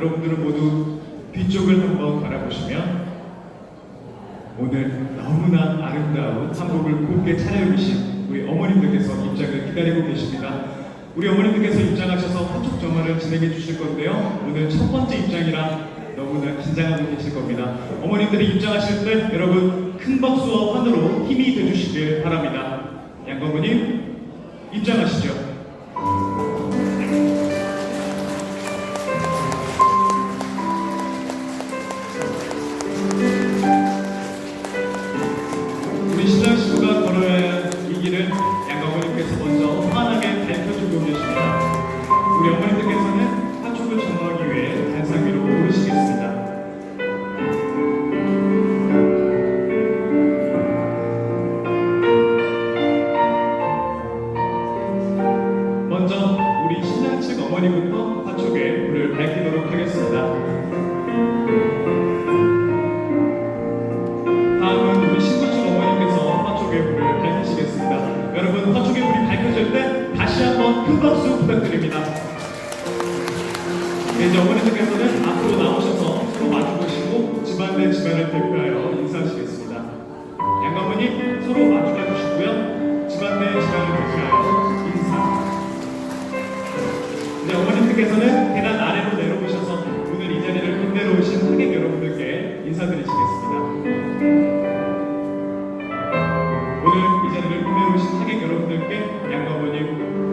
여러분들은 모두 뒤쪽을 한번 바라보시면 오늘 너무나 아름다운 한복을 곱게 차려입으신 우리 어머님들께서 입장을 기다리고 계십니다. 우리 어머님들께서 입장하셔서 한쪽 정화를 진행해 주실 건데요. 오늘 첫 번째 입장이라 너무나 긴장하고 계실 겁니다. 어머님들이 입장하실 때 여러분 큰 박수와 환호로 힘이 되주시길 바랍니다. 양건부님 입장하시죠. 먼저 우리 신랑 측 어머니부터 화촉에 불을 밝히도록 하겠습니다. 다음은 우리 신부 측 어머니께서 화촉의 불을 밝히시겠습니다. 여러분 화촉의 불이 밝혀질 때 다시 한번 큰 박수 부탁드립니다. 네, 이제 어머니들께서는 앞으로 나오셔서 서로 마주보시고 집안 내 집안을 대표하여 인사하시겠습니다. 양가모님 서로 마주가 주시고요. 집안 내 예수님께서는 계단 아래로 내려오셔서 오늘 이 자리를 빛내러 오신 승객 여러분들께 인사드리시겠습니다. 오늘 이 자리를 빛내러 오신 승객 여러분들께 양가버님